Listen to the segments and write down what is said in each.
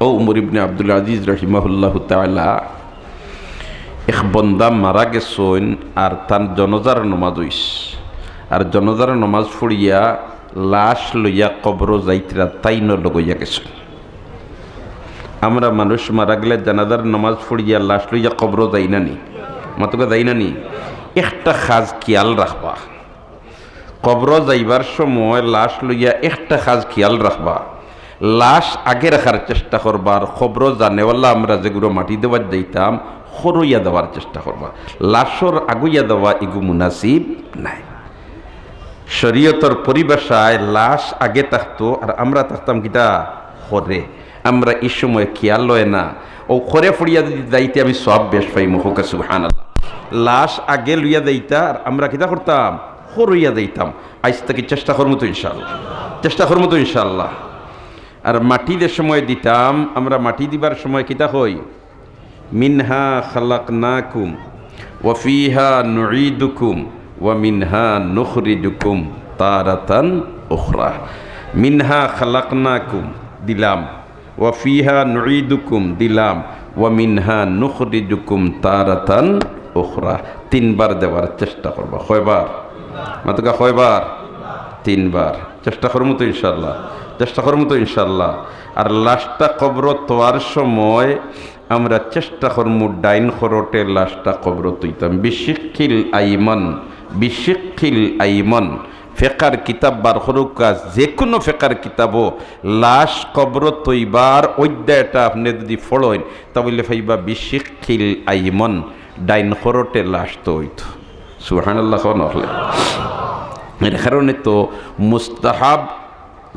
ও উমর ইবনে আব্দুল আজিজ রহিমাহুল্লাহ তাআলা এক বন্দা মারা গেছইন আর তার জনজার নমাজ হইস। আর জনজার নমাজ ফুড়িয়া লাশ লইয়া কবর যাইতরা তাইন লগইয়া গেছেন আমরা মানুষ মারা গেলে জানাজার নমাজ ফুড়িয়া লাশ লইয়া কবর যাই না নি। মাতুকা যাই না নি? একটা খাজ খেয়াল রাখবা। কবর যাইবার সময় লাশ লইয়া একটা খাজ খেয়াল রাখবা। লাশ আগে রাখার চেষ্টা করবার, খবর জানেওয়ালা আমরা যেগুলো মাটি দেওয়ার যাইতাম সরইয়া দেওয়ার চেষ্টা করবা লাশর আগুইয়া দেওয়া এগু মুনাসিব নাই। শরীয়তর পরিভাষায় লাশ আগে থাকতো, আর আমরা থাকতাম কিটা? হরে আমরা এই সময় খেয়াল লয় না। ও খরে ফুড়িয়া যদি যাইতে আমি সব বেশ পাই মুখকে সুহান লাশ আগে লইয়া যাইতা, আর আমরা কিতা করতাম? হরইয়া যাইতাম। আজ থেকে চেষ্টা করমতো ইনশাল্লাহ চেষ্টা করমতো ইনশাল্লাহ আর মাটি যে সময় দিতাম, আমরা মাটি দিবার সময় কিতা হই? মিনহা খালাকনাকুম ওয়াফিহা নুঈদুকুম, ওয়া মিনহা নুখরিজুকুম তারাতান উখরা। মিনহা খালাকনাকুম, দিলাম। ওয়াফিহা নুঈদুকুম, দিলাম। ওয়া মিনহা নুখরিজুকুম তারাতান উখরা। তিনবার দেওয়ার চেষ্টা করবা। কয়বার? মাতুকা, কয়বার? তিনবার। চেষ্টা করব তো ইনশাল্লাহ চেষ্টা করব তো ইনশাল্লাহ আর লাশটা কবর তোয়ার সময় আমরা চেষ্টা করব ডাইন খরটে লাশটা কবর তুইতাম। বিশিক্ষিল আইমন বিশিক্ষিল আইমন। ফেকার কিতাব বার হরুকা যে কোনো ফেকার কিতাবও লাশ কবর তৈবার অধ্যায়টা আপনি যদি ফড়েন তাহলে ফাইবা বিশিক্ষিল আইমন, ডাইন খরটে লাশ তো হইতো সুহানাল্লাহ নহলে এর কারণে তো মুস্তাহাব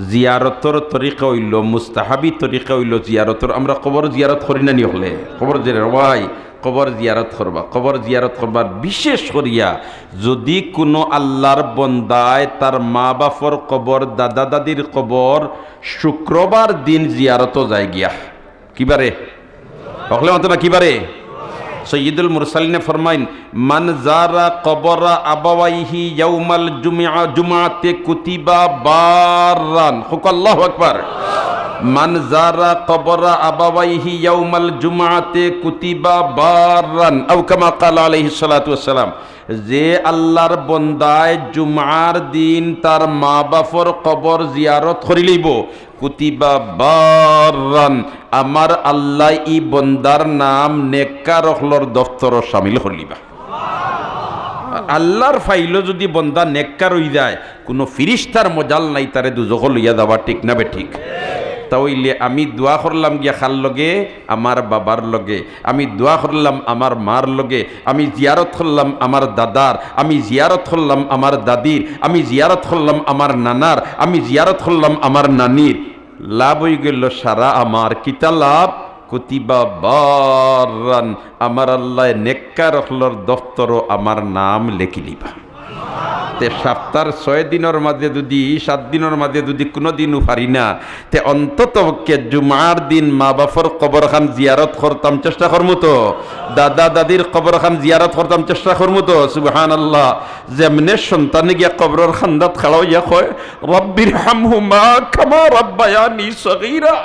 জিয়ারতর তরিকা হইল, মুস্তাহাবি তরিকা হইল জিয়ারতর। আমরা কবর জিয়ারত করি না নি হলে। কবর যে ওয়াই কবর জিয়ারত করবা। কবর জিয়ারত করবার বিশেষ করিয়া যদি কোনো আল্লাহর বন্দায় তার মা বাপর কবর দাদা দাদির কবর শুক্রবার দিন জিয়ারত যায় গিয়া। কিবারে হকলে না কিবারে সৈয়দুল মুরসালিনে ফরমাইন, মান জারা কবরা আবাওয়াইহি ইয়াউমাল জুমআ, জুমআতে কুতিবা বাররান হুক আল্লাহু আকবার। মান জারা কবরা আবাওয়াইহি ইয়াউমাল জুমাতে কুতিবা বাররান আও কামা ক্বালা আলাইহিস সালাতু ওয়াসসালাম, যে আল্লাহর বন্দায় জুমার দিন তার মা বাপর কবর জিয়ারত করি লইব। কুতিবা বারান, আমার আল্লাহ ই বন্দার নাম নেকা রহলর দফতর সামিল করিবা আল্লাহর ফাইল যদি বন্দা নেককার হই যায়, কোনো ফিরিস্তার মজাল নাই, তারে দুজক লইয়া যাওয়া ঠিক না বে ঠিক। তাইলে আমি দোয়া করলাম গিয়া খাল লগে? আমার বাবার লগে। আমি দোয়া করলাম আমার মার লগে। আমি জিয়ারত করলাম আমার দাদার। আমি জিয়ারত করলাম আমার দাদির। আমি জিয়ারত করলাম আমার নানার। আমি জিয়ারত করলাম আমার নানির। লাভ হয়ে গেল সারা আমার। কিতা লাভ? কুতিবা বারান। আমার আল্লাহ নেক্কা রখলর দফতরও আমার নাম লেখি লিবা। তে সপ্তাহ ছয় দিনের মাঝে যদি, সাত দিনের মাঝে যদি কোনো দিনও পারি না, তে অন্তত পক্ষে জুমার দিন মা বাপর কবর খান জিয়ারত করতাম চেষ্টা করমু তো। দাদা দাদির কবর খান জিয়ারত করতাম চেষ্টা করমু তো সুবহান আল্লাহ যেমনে সন্তানে গিয়া কবরের খান্দাত খাড়াও ইয়া কয়, রব্বির হামহুমা কামা রব্বায়ানি সগীরা,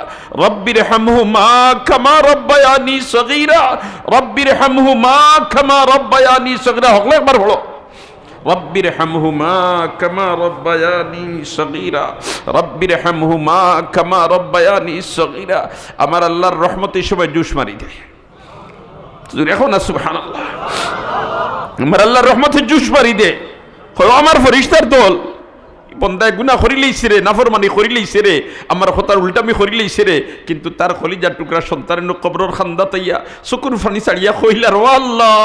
রব্বির হামহুমা কামা রব্বায়ানি সগীরা, রব্বির হামহুমা কামা রব্বায়ানি সগীরা। হকলে একবার বলো। রব্বির হামহুমা কামা রব্বায়ানি সগীরা। রব্বির হামহুমা কামা রব্বায়ানি সগীরা। আমার আল্লাহর রহমতের সময় জুস মারি দেয়। দেখো না সুবহান আমার আল্লাহর রহমতের জুস মারি দে আমার ফরিস্তার দল। বন্দায় গুনা করিলেইছে রে, নাফরমানি করিলেইছে রে, আমার হতার উল্টামি করিলেইছে রে, কিন্তু তার খলিজার টুকরা সন্তানের কবরর খান্দা তাইয়া চকুর ফানি চাড়িয়া কইলার ও আল্লাহ,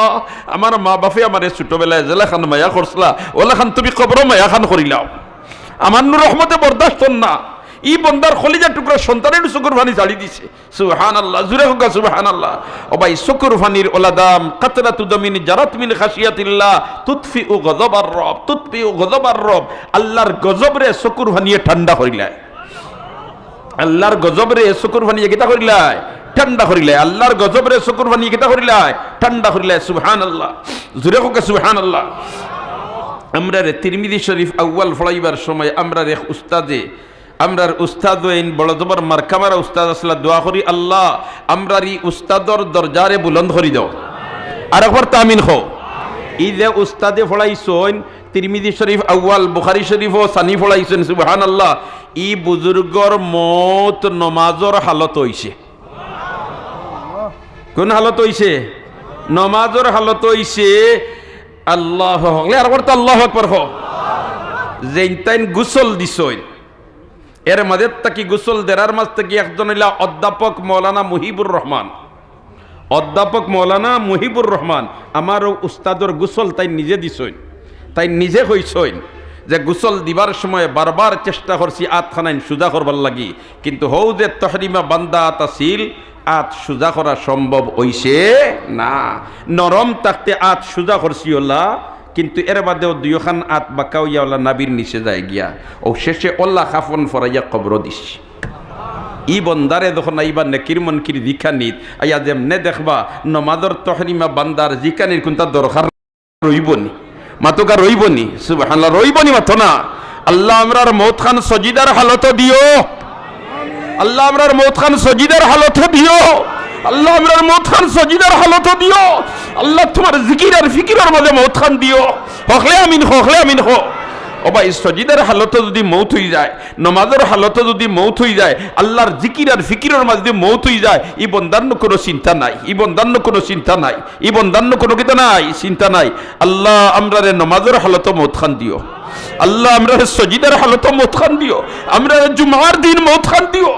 আমার মা বাপে আমার ছোটবেলায় জেলা খান মায়া করছলা ওলা খান তুমি কবর মায়া খান করিলাও। আমার নু রহমতে বরদাস্ত না। ই বন্দার খলিজার টুকরা সন্তানের চকুর ফানি চাড়ি দিছে। সুহান আল্লাহ জুরে হোক সুহান আল্লাহ ও ভাই চকুর ফানির ওলাদাম কাতরা তুদমিন জারাত মিন খাসিয়াতিল্লাহ তুতফি ও গজবার রব তুতফি ও গজবার রব। আল্লাহর গজব রে চকুর ফানিয়ে ঠান্ডা করিলায়। আল্লাহর গজব রে চকুর ফানিয়ে কিতা করিলায়? ঠান্ডা করিলায়। আল্লাহর গজব রে চকুর ফানিয়ে কিতা করিলায়? ঠান্ডা করিলায় সুহান আল্লাহ জুরে হোক সুহান আল্লাহ আমরা রে তিরমিদি শরীফ আউ্বাল ফলাইবার সময় আমরা রে উস্তাদে আমরার উস্তাদ ওইন বড় জবর মারকামারা উস্তাদ আসলা দোয়া করি আল্লাহ আমরার ই উস্তাদর দরজারে বুলন্দ করি দাও। আর একবার তামিন হো ই যে উস্তাদে ফলাইছইন তিরমিদি শরীফ আউয়াল বুখারি শরীফ ও সানি ফলাইছেন সুবহান আল্লাহ ই বুজুর্গর মত নমাজর হালত হইছে। কোন হালত হইছে? নমাজর হালত হইছে আল্লাহ হকলে আর করতে আল্লাহ আকবার হ যেইতাইন গুসল দিছইন এর মাঝে তাকি গুসল দেরার মাঝ থেকে একজন হইলা অধ্যাপক মৌলানা মুহিবুর রহমান। অধ্যাপক মৌলানা মুহিবুর রহমান আমারও উস্তাদর গুসল তাই নিজে দিছইন, তাই নিজে হইছইন, যে গুসল দিবার সময় বারবার চেষ্টা করছি আতখানাইন সুজা করবার লাগি, কিন্তু হৌ যে তহরিমা বান্দা তাসিল আত সুজা করা সম্ভব হইছে না। নরম থাকতে আত সুজা করছি ওলা কিন্তু এর বাদেও দুইখান আত বাঁকাও ইয়া ওলা নাবির নিচে যায় গিয়া। ও শেষে ওল্লা খাফন ফরাইয়া কবর দিস। ই বন্দারে যখন আইবা নেকির মনকির নিত আইয়া যেমনে দেখবা নমাদর তহরিমা বান্দার জিকানির কোনটা দরকার রইবনি? মাতকা রইবনি? সুবহানাল্লাহ, রইবনি মাতো না আল্লাহ আমরার মৌত খান সজিদার হালত দিও। আল্লাহ আমরার মৌত খান সজিদার হালত দিও। আল্লাহ আমরার মৌত খান সজিদার হালত দিও। আল্লাহ তোমার জিকির আর ফিকিরের মাঝে মৌত খান দিও। হকলে আমিন হকলে আমিন হো। ভাই, সজিদার হালতে যদি মৌত হয়ে যায়, নমাজের হালতে যদি মৌত হয়ে যায়, আল্লাহর জিকির আর ফিকিরের মাঝে মৌত হয়ে যায় ই বন্দান্ন কোনো চিন্তা নাই ই বন্দান্ন কোনো চিন্তা নাই ই বন্দান্ন কোনো কিতা নাই, চিন্তা নাই। আল্লাহ আমরারে নমাজের হালত মৌত খান দিও। আল্লাহ আমরা সজিদার হালত মৌত খান দিও। আমরা জুমার দিন মৌত খান দিও।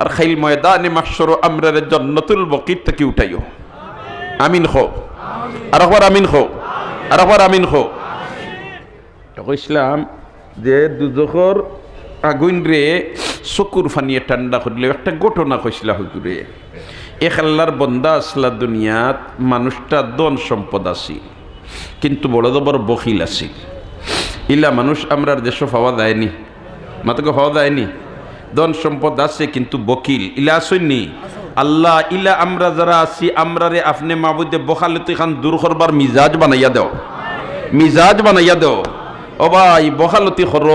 আর খাইল ময়দানে মাসর আমরা জন্নতুল বকির থেকে উঠাইও। আমিন খো আর একবার আমিন খো আর একবার আমিন খো কইসলাম যে দুজখর আগুন রে চকুর ফানিয়ে ঠান্ডা করলে একটা ঘটনা কইসলা হুজুরে। এক আল্লাহর বন্দা আসলা দুনিয়াত মানুষটা দন সম্পদ আছি কিন্তু বড় জবর বকিল আছি ইলা মানুষ আমরার দেশ পাওয়া যায়নি, মাতকে পাওয়া যায়নি। ধন সম্পদ আছে কিন্তু বকিল। ইলা আসেননি আল্লাহ, ইলা আমরা যারা আছি, আমরারে আপনি মাবুদে বখালতি খান দূর করবার মিজাজ বানাইয়া দেও। মিজাজ বানাইয়া দেও। ও ভাই, বখালতি খর,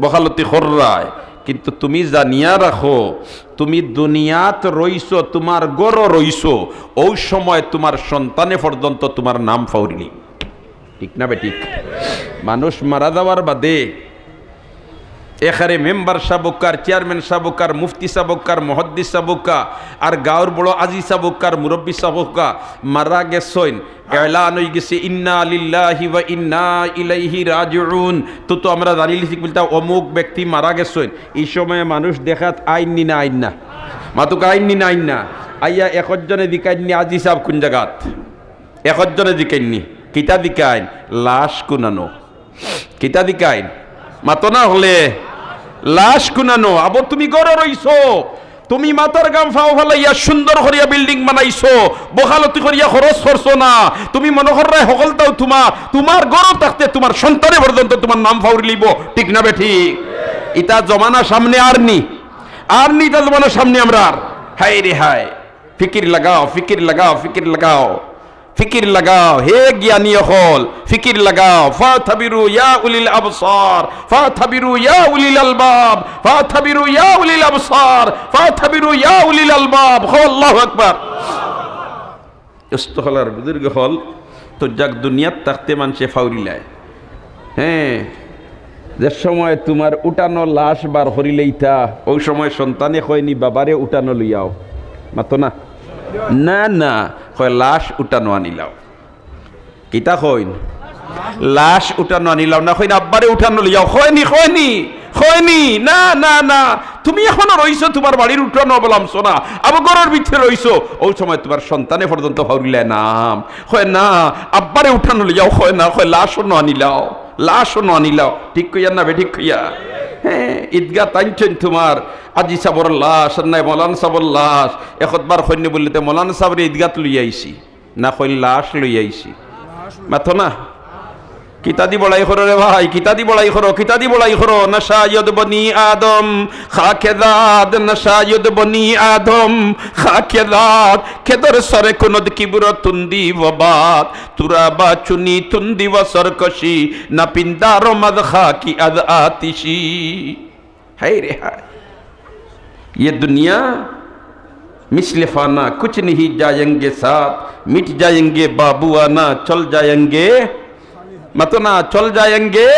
বখালতি খররায়। কিন্তু তুমি জানিয়া রাখো, তুমি দুনিয়াত রইছ, তোমার গড় রইছ ওই সময় তোমার সন্তানে পর্যন্ত তোমার নাম ফাউরিনি। ঠিক না বে ঠিক? মানুষ মারা যাওয়ার বাদে এখানে মেম্বার সাবকার, চেয়ারম্যান সাবকার, মুফতি সাবকার, মহদ্দিস সাবকা, আর গাঁর বড় আজি সাবকার, মুরব্বী সাবকা, মারা গেছইন এলান হয়ে গেছে, ইন্না লিল্লাহি ওয়া ইন্না ইলাইহি রাজিউন। তো তো আমরা জানি লিখি বলতে, অমুক ব্যক্তি মারা গেছইন এই সময়ে মানুষ দেখাত আইন নি না আইন না। মাতুক আইন নি না আইন না। আইয়া একজনে দিকাইনি আজি সাহেব কোন জায়গাত? একজনে দিকাইনি কিতা দিকাইন? লাশ কুনানো। কিতা দিকাইন? মাতো না হলে লাশ কুনানো আবার তুমি গড়ে রইছো। তুমি মাতার গাম ফাও ফালাইয়া সুন্দর করিয়া বিল্ডিং বানাইছো। বহালতি করিয়া খরচ করছ না। তুমি মনোহর রায় সকলটাও তোমা তোমার। গরম থাকতে তোমার সন্তানে পর্যন্ত তোমার নাম ফাউরি লিব ঠিক না বে ঠিক? ইটা জমানা সামনে আর নি। আর নি ইটা জমানা সামনে আমরা হায় রে হায়। ফিকির লাগাও ফিকির লাগাও ফিকির লাগাও। ফিকির লাগাও, হে জ্ঞানী হল ফিকির লাগাও। ফাথাবিরু ইয়া উলিল আবসার ফাথাবিরু ইয়া উলিল আলবাব ফাথাবিরু ইয়া উলিল আবসার ফাথাবিরু ইয়া উলিল আলবাব। হো, আল্লাহু আকবার। ইস্তহলার বুজুর্গ হল, তো যাক দুনিয়াত থাকতে মানুষে ফাউরিলায় হ্যাঁ যে সময় তোমার উঠানো লাশ বার হরিলেইতা, ওই সময় সন্তানে কয়নি বাবারে উঠানো লইয়াও। মাতো না? না না। কয়, লাশ উঠানো আনিলাও। কিতা কইন? লাশ উঠানো আনিলাও না, কইন, আব্বারে উঠানো লইয়াও হয়নি হয়নি হয়নি না না না। তুমি এখনও রইছো তোমার বাড়ির উঠানো বলামছো না আবার ঘরের ভিতরে রইছো। ওই সময় তোমার সন্তানে পর্যন্ত ভাউরিলে নাম। হয় না, আব্বারে উঠানো লইয়াও হয় না হয় লাশও ন আনিলাও। লাশও ন আনিলাও। ঠিক কইয়া না বে, ঠিক কইয়া? হ্যাঁ ঈদগা টানছেন তোমার। আজি সাবর লাশ নাই মলান সাবর লাশ একতবার সৈন্য বললিতে মলান সাবরে ঈদগাত লই আইছি না কই লাশ লই আইছি মাথো না? কিতাদি বড়াই করো রে ভাই কিতাদি বড়াই করো কিতাদি বড়াই করো নশায়দ বনি আদম খাকেদাদ নশায়দ বনি আদম খাকেদাদ খেদর সরে কুনদ কিবুর তুন্দি ওবাত তুরা বা চুনি তুন্দি ও সরকশি না পিন্দারো মদ খাকি আদ আতিশি हाय रे हाय ये दुनिया मिसले फाना कुछ नहीं जाएंगे साथ मिट जाएंगे बाबू आना चल जाएंगे মতো না চল যায়েঙ্গে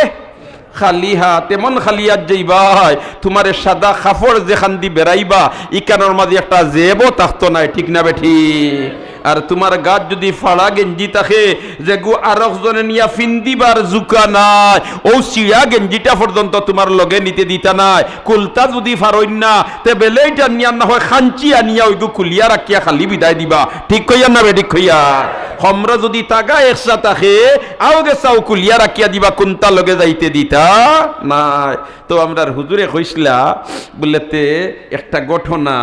খালি হাত এমন খালি হাত যাইবাই। তোমারে সাদা কাপড় যেখান দি বেড়াইবা, ইকানোর মাঝে একটা জেবও থাকতো নাই, ঠিক না বেঠি? আর তোমার গাত যদি ফাড়া গেঞ্জি থাকে, যে গু আরক জনে নিয়া ফিন্দিবার জুকা নাই, ও চিড়া গেঞ্জিটা পর্যন্ত তোমার লগে নিতে দিতা নাই। কুলতা যদি ফারইন না, তে বেলেইটা নিয়া না হয় খাঞ্চি আনিয়া ওই গু কুলিয়া রাখিয়া খালি বিদায় দিবা। ঠিক কইয়া না বেঠিক কইয়া? হমরা যদি তাগা একসা থাকে, আও গেছাও কুলিয়া রাখিয়া দিবা কোনটা লগে যাইতে দিতা নাই। তো আমরা হুজুরে কইসলা বললেতে একটা ঘটনা